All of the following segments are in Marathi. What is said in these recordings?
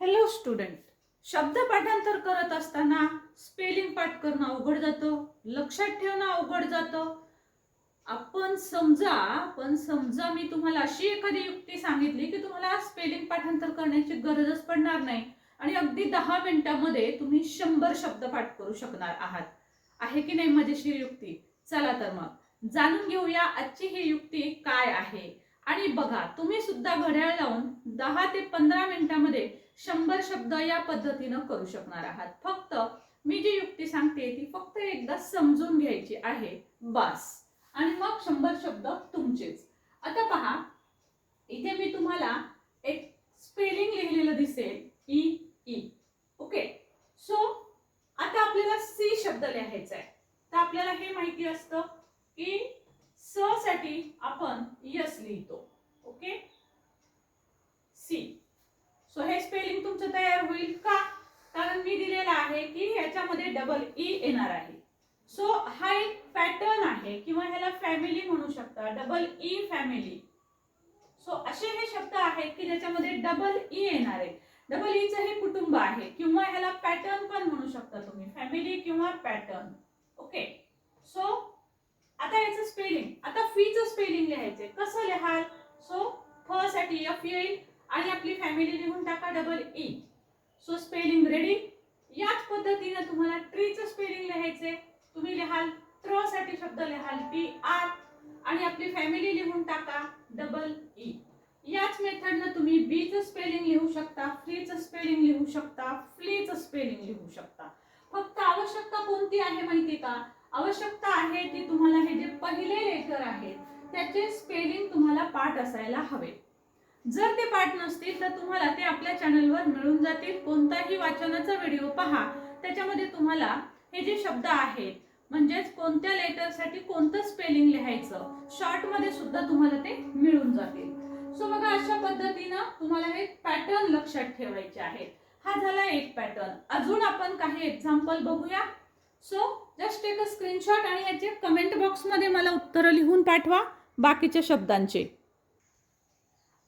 हॅलो स्टुडंट शब्द पाठांतर करत असताना स्पेलिंग पाठ करणं अवघड जातं. लक्षात ठेवणं अवघड जातं. आपण समजा पण समजा मी तुम्हाला अशी एखादी युक्ती सांगितली की तुम्हाला स्पेलिंग पाठांतर करण्याची गरजच पडणार नाही आणि अगदी दहा मिनिटामध्ये तुम्ही शंभर शब्द पाठ करू शकणार आहात. आहे की नाही मजेशीर युक्ती? चला तर मग. जाणून घेऊया आजची ही युक्ती काय आहे. आणि बघा तुम्ही सुद्धा घड्याळ लावून दहा ते पंधरा मिनिटांमध्ये शंभर शब्द या पद्धतीनं करू शकणार आहात. फक्त मी जी युक्ती सांगते ती फक्त एकदा समजून घ्यायची आहे. बस. आणि मग शंभर शब्द तुमचेच. आता पहा इथे मी तुम्हाला एक स्पेलिंग लिहिलेलं दिसेल. E E. ओके? सो आता आपल्याला सी शब्द लिहायचा आहे. तर आपल्याला हे माहिती असतं की स साठी आपण यस लिहितो. ओके? सी. सो हे स्पेलिंग तुमचं तयार होईल का? कारण मी दिलेलं आहे की ह्याच्यामध्ये डबल ई e येणार आहे. सो हा एक पॅटर्न आहे किंवा ह्याला फॅमिली म्हणू शकता. डबल ई फॅमिली सो असे हे शब्द आहेत की ज्याच्यामध्ये डबल ई e येणार आहे. डबल ईचं e हे कुटुंब आहे किंवा ह्याला पॅटर्न पण म्हणू शकता तुम्ही. फॅमिली किंवा पॅटर्न ओके सो आता याचं स्पेलिंग आता फीचं स्पेलिंग लिहायचे कसं लिहाल? सो फ साठी एफ येईल. आणि आपली फॅमिली लिहून टाका double E so spelling ready याच पद्धतीनं तुम्हाला ट्रीचं स्पेलिंग लिहायचंय. तुम्ही लिहाल ट्रसाठी शब्द लिहाल टी आर आणि आपली फॅमिली लिहून टाका डबल ई e. याच मेथडनं तुम्ही बीचं स्पेलिंग लिहू शकता फ्रीचं स्पेलिंग लिहू शकता फ्लीचं स्पेलिंग लिहू शकता. फक्त आवश्यकता कोणती आहे माहिती का? आवश्यकता आहे की तुम्हाला हे जे पहिले लेटर आहेत त्याचे स्पेलिंग तुम्हाला पाठ असायला हवे. जर ते पाठ नसतील तर तुम्हाला ते आपल्या चॅनलवर मिळून जातील. कोणताही वाचनाचा व्हिडिओ पहा. त्याच्यामध्ये तुम्हाला हे जे शब्द आहेत म्हणजेच कोणत्या लेटरसाठी कोणतं स्पेलिंग लिहायचं शॉर्टमध्ये सुद्धा तुम्हाला ते मिळून जातील. सो बघा अशा पद्धतीनं तुम्हाला हे पॅटर्न लक्षात ठेवायचे आहेत. हा झाला एक पॅटर्न अजून आपण काही एक्झाम्पल बघूया. सो जस्ट एक स्क्रीनशॉट आणि याचे कमेंट बॉक्समध्ये मला उत्तरं लिहून पाठवा बाकीच्या शब्दांचे.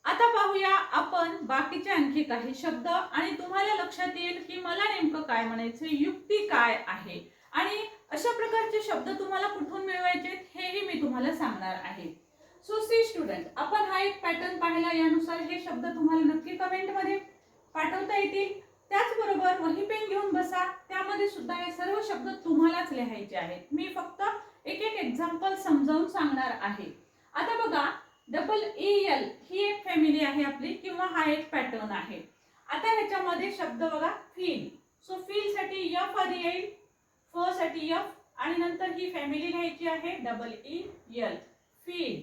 आता पाहूया आपण बाकीचे आणखी काही शब्द आणि तुम्हाला लक्षात येईल की मला नेमकं काय म्हणायचं युक्ती काय आहे? आणि अशा प्रकारचे शब्द तुम्हाला कुठून मिळवायचे हेही मी तुम्हाला सांगणार आहे. सो सी स्टुडंट आपण हा एक पॅटर्न पाहिला यानुसार हे शब्द तुम्हाला नक्की कमेंटमध्ये पाठवता येतील. त्याचबरोबर वही पेन घेऊन बसा त्यामध्ये सुद्धा हे सर्व शब्द तुम्हालाच लिहायचे आहेत. मी फक्त एक एक एक्झाम्पल समजावून सांगणार आहे. आता बघा डबल ई एल ही एक फॅमिली आहे आपली किंवा हा एक पॅटर्न आहे. आता ह्याच्यामध्ये शब्द बघा फील सो फीलसाठी यफ आधी येईल फ साठी यफ आणि नंतर ही फॅमिली घ्यायची आहे डबल ई एल फील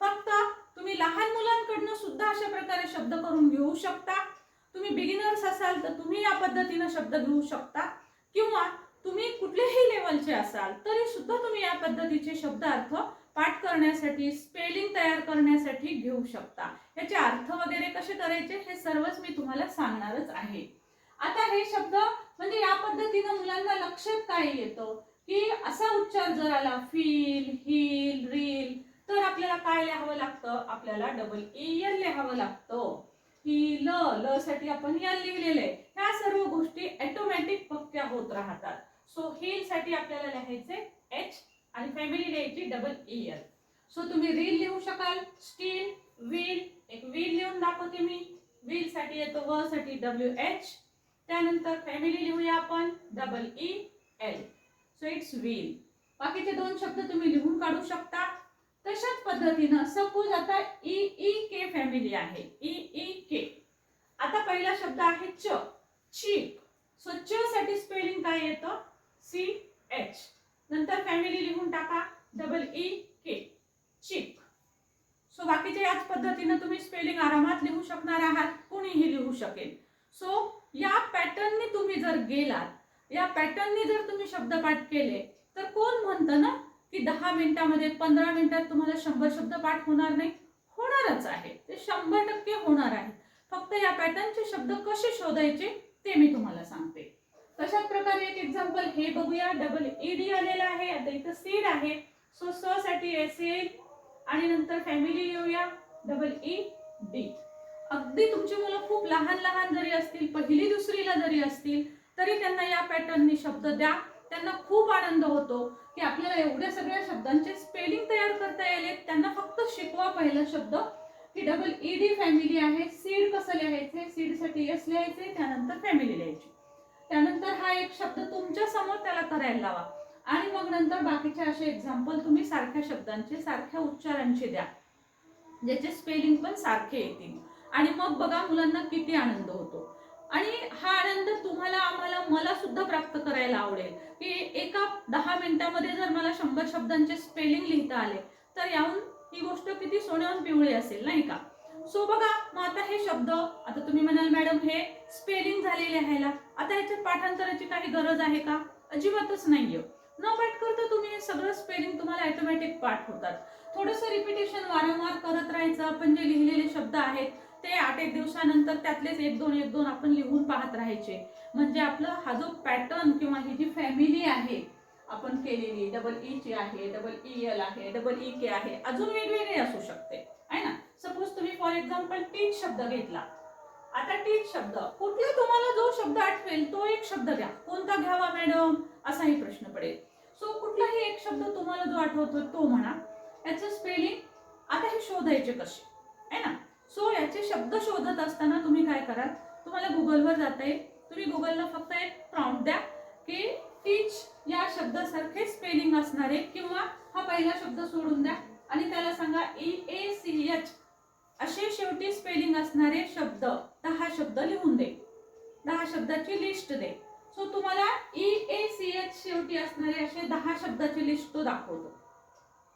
फक्त तुम्ही लहान मुलांकडनं सुद्धा अशा प्रकारे शब्द करून घेऊ शकता. तुम्ही बिगिनर्स असाल तर तुम्ही या पद्धतीनं शब्द घेऊ शकता. किंवा तुम्ही कुठल्याही लेवलचे असाल तरी सुद्धा तुम्ही या पद्धतीचे शब्दार्थ पाठ करण्यासाठी स्पेलिंग तयार करण्यासाठी घेऊ शकता. याचे अर्थ वगैरे कसे करायचे हे सर्वच मी तुम्हाला सांगणारच आहे. आता हे शब्द म्हणजे या पद्धतीनं मुलांना लक्षात काय येतं? की असा उच्चार जर आला फील हील रील तर आपल्याला काय लिहावं लागतं? आपल्याला डबल ई एल लिहावं लागतं. ही ल ल साठी आपण एल लिहिलेलं आहे. ह्या सर्व गोष्टी ऑटोमॅटिक पक्क्या होत राहतात. सो हिलसाठी आपल्याला लिहायचे एच आणि फॅमिली लिहायची डबल ई सो तुम्ही रील लिहू शकाल स्टील व्हील एक व्हील लिहून दाखवते मी. व्हील साठी येतो व साठी डब्ल्यू एच त्यानंतर फॅमिली लिहूया आपण double E L so it's wheel बाकीचे दोन शब्द तुम्ही लिहून काढू शकता. तशाच पद्धतीनं सपोज आता ई ई के फॅमिली आहे. ई ई के आता पहिला शब्द आहे च. चीक सो च साठी स्पेलिंग काय येतं? सी एच नंतर फॅमिली लिहून टाका. Double E K cheek so बाकीच्या याच पद्धतीनं तुम्ही स्पेलिंग आरामात लिहू शकणार आहात. कुणीही लिहू शकेल. सो या पॅटर्नने तुम्ही जर गेलात या पॅटर्नने जर तुम्ही शब्दपाठ केले तर कोण म्हणतं ना की दहा मिनिटामध्ये पंधरा मिनिटात तुम्हाला शंभर शब्द पाठ होणार नाही? होणारच आहे. ते शंभर टक्के होणार आहे. फक्त या पॅटर्नचे शब्द कसे शोधायचे ते मी तुम्हाला सांगते. तशाच एक एक्झाम्पल हे बघूया. डबल ई डी आलेला आहे. आता इथं सीड आहे. सो स साठी एस येईल आणि नंतर फॅमिली येऊया. डबल ई डी अगदी तुमची मुलं खूप लहान लहान जरी असतील पहिली दुसरीला जरी असतील तरी त्यांना या पॅटर्ननी शब्द द्या. त्यांना खूप आनंद होतो की आपल्याला एवढ्या सगळ्या शब्दांचे स्पेलिंग तयार करता यायले. त्यांना फक्त शिकवा पहिला शब्द की डबल ई डी फॅमिली आहे. सीड कसं लिहायचे? सीडसाठी एस लिहायचे. त्यानंतर फॅमिली लिहायची. त्यानंतर हा एक शब्द तुमच्यासमोर त्याला करायला लावा. आणि मग नंतर बाकीचे असे एक्झाम्पल तुम्ही सारख्या शब्दांचे सारख्या उच्चारांचे द्या. ज्याचे स्पेलिंग पण सारखे येतील. आणि मग बघा मुलांना किती आनंद होतो. आणि हा आनंद तुम्हाला आम्हाला मला सुद्धा प्राप्त करायला आवडेल. की एका दहा मिनिटामध्ये जर मला शंभर शब्दांचे स्पेलिंग लिहिता आले तर याहून ही गोष्ट किती सोन्याहून पिवळी असेल नाही का? सो बघा मग आता हे शब्द आता तुम्ही म्हणाल मॅडम हे स्पेलिंग झालेले आहे आता याच्यात पाठांतराची काही गरज आहे का? अजिबातच नाहीये. न पाठ करता तुम्ही हे सगळं स्पेलिंग तुम्हाला ऑटोमॅटिक पाठ होतात थोडंसं रिपिटेशन वारंवार करत राहायचं आपण जे लिहिलेले शब्द आहेत ते आठ एक दिवसानंतर त्यातलेच एक दोन एक दोन आपण लिहून पाहत राहायचे. म्हणजे आपला हा जो पॅटर्न किंवा ही जी फॅमिली आहे आपण केलेली डबल ई e ची आहे डबल ई एल आहे डबल ई के आहे अजून वेगवेगळे असू शकते. आहे ना? सपोज तुम्ही फॉर एक्झाम्पल टीच शब्द घेतला. आता टीच शब्द. कुठला तुम्हाला जो शब्द आठवेल तो एक शब्द घ्या कोणता घ्यावा मॅडम असाही प्रश्न पडेल. सो कुठलाही एक शब्द तुम्हाला जो आठवतो तो म्हणा. याचं स्पेलिंग आता हे शोधायचे कसे? आहे ना? सो याचे शब्द शोधत असताना तुम्ही काय कराल? तुम्हाला गुगलवर जाता येईल. तुम्ही गुगलला फक्त एक प्रॉम्प्ट द्या की टीच या शब्दासारखे स्पेलिंग असणारे किंवा हा पहिला शब्द सोडून द्या आणि त्याला सांगा ई ए सी एच असे शेवटी स्पेलिंग असणारे शब्द दहा शब्द लिहून दे. दहा शब्दाची लिस्ट दे. सो तुम्हाला ई ए सी एच शेवटी असणारे असे दहा शब्दाची लिस्ट तो दाखवतो.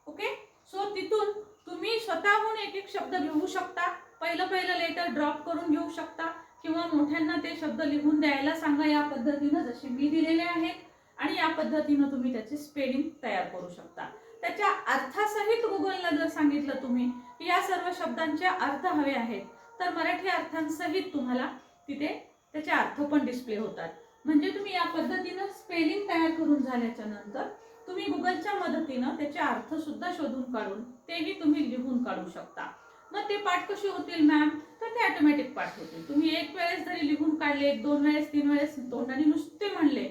ओके सो तिथून तुम्ही स्वतःहून एक एक शब्द लिहू शकता. पहिलं पहिलं लेटर ड्रॉप करून घेऊ शकता. किंवा मोठ्यांना ते शब्द लिहून द्यायला सांगा या पद्धतीनं जसे मी दिलेले आहेत. आणि या पद्धतीनं तुम्ही त्याचे स्पेलिंग तयार करू शकता. त्याच्या अर्थासहित गुगलला जर सांगितलं तुम्ही की या सर्व शब्दांचे अर्थ हवे आहेत तर मराठी अर्थांसहित तुम्हाला तिथे त्याचे अर्थ पण डिस्प्ले होतात. म्हणजे तुम्ही या पद्धतीनं स्पेलिंग तयार करून झाल्याच्यानंतर तुम्ही गुगलच्या मदतीनं त्याचे अर्थसुद्धा शोधून काढून तेही तुम्ही लिहून काढू शकता. मग ते पाठ कसे होतील मॅम तर ते ऑटोमॅटिक पाठ होतील. तुम्ही एक वेळेस जरी लिहून काढले एक दोन वेळेस तीन वेळेस तोंडाने नुसते म्हणले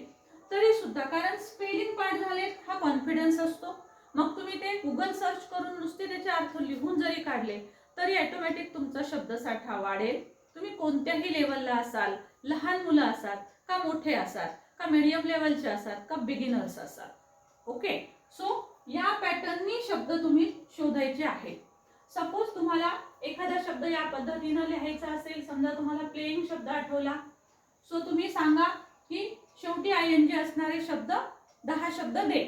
तरी सुद्धा कारण स्पेलिंग पाठ झाले हा कॉन्फिडन्स असतो. मग तुम्ही ते गुगल सर्च करून नुसते त्याचे अर्थ लिहून जरी काढले तरी ऑटोमॅटिक तुमचा शब्दसाठा वाढेल. तुम्ही कोणत्याही लेवलला असाल लहान मुलं असाल का मोठे असाल का मीडियम लेवलचे असाल का बिगिनर्स असाल. ओके सो या पॅटर्ननी शब्द तुम्ही शोधायचे आहेत. सपोज तुम्हाला एखादा शब्द या पद्धतीनं लिहायचा असेल समजा तुम्हाला प्लेइंग शब्द आठवला. सो तुम्ही सांगा की शेवटी आय एन जी असणारे शब्द दहा शब्द दे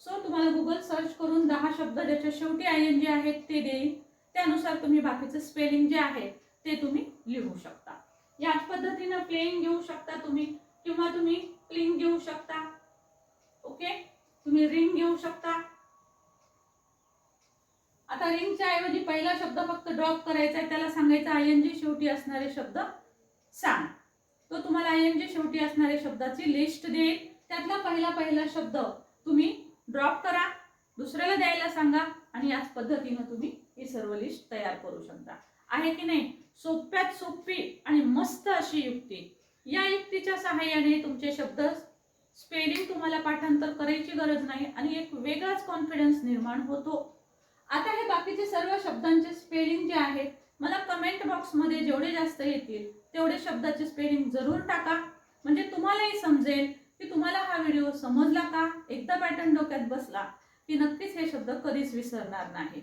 सो तुम्हाला गुगल सर्च करून दहा शब्द ज्याच्या शेवटी आय एन जे आहेत ते देईल. त्यानुसार तुम्ही बाकीचं स्पेलिंग जे आहे ते तुम्ही लिहू शकता. याच पद्धतीनं प्लेइंग घेऊ शकता तुम्ही किंवा तुम्ही क्लिंग घेऊ शकता. ओके तुम्ही रिंग घेऊ शकता. आता रिंगच्या ऐवजी पहिला शब्द फक्त ड्रॉप करायचा आहे त्याला सांगायचं आय एन जी शेवटी असणारे शब्द सांग. तो तुम्हाला आय एन जी शेवटी असणारे शब्दाची लिस्ट देईल. त्यातला पहिला पहिला शब्द तुम्ही ड्रॉप करा. दुसऱ्याला द्यायला सांगा आणि याच पद्धतीनं तुम्ही ही सर्व लिस्ट तयार करू शकता. आहे की नाही? सोप्यात सोपी आणि मस्त अशी युक्ती. या युक्तीच्या सहाय्याने तुमचे शब्द स्पेलिंग तुम्हाला पाठांतर करायची गरज नाही आणि एक वेगळाच कॉन्फिडन्स निर्माण होतो. आता हे बाकीचे सर्व शब्दांचे स्पेलिंग जे आहेत मला कमेंट बॉक्समध्ये जेवढे जास्त येतील तेवढे शब्दाचे स्पेलिंग जरूर टाका. म्हणजे तुम्हालाही समजेल की तुम्हाला हा व्हिडिओ समजला का? एकदा पॅटर्न डोक्यात बसला की नक्कीच हे शब्द कधीच विसरणार नाही.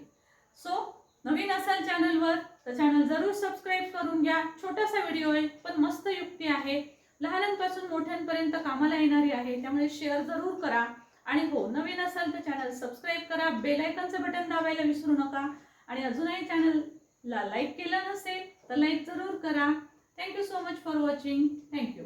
सो नवीन असाल चॅनलवर तर चॅनल जरूर सबस्क्राईब करून घ्या. छोटासा व्हिडिओ आहे पण मस्त युक्ती आहे. लहानांपासून मोठ्यांपर्यंत कामाला येणारी आहे त्यामुळे शेअर जरूर करा. आणि हो नवीन असाल तर चॅनल सबस्क्राईब करा. बेलायकनचं बटन दाबायला विसरू नका. आणि अजूनही चॅनलला लाईक केलं नसेल तर लाईक जरूर करा. Thank you so much for watching thank you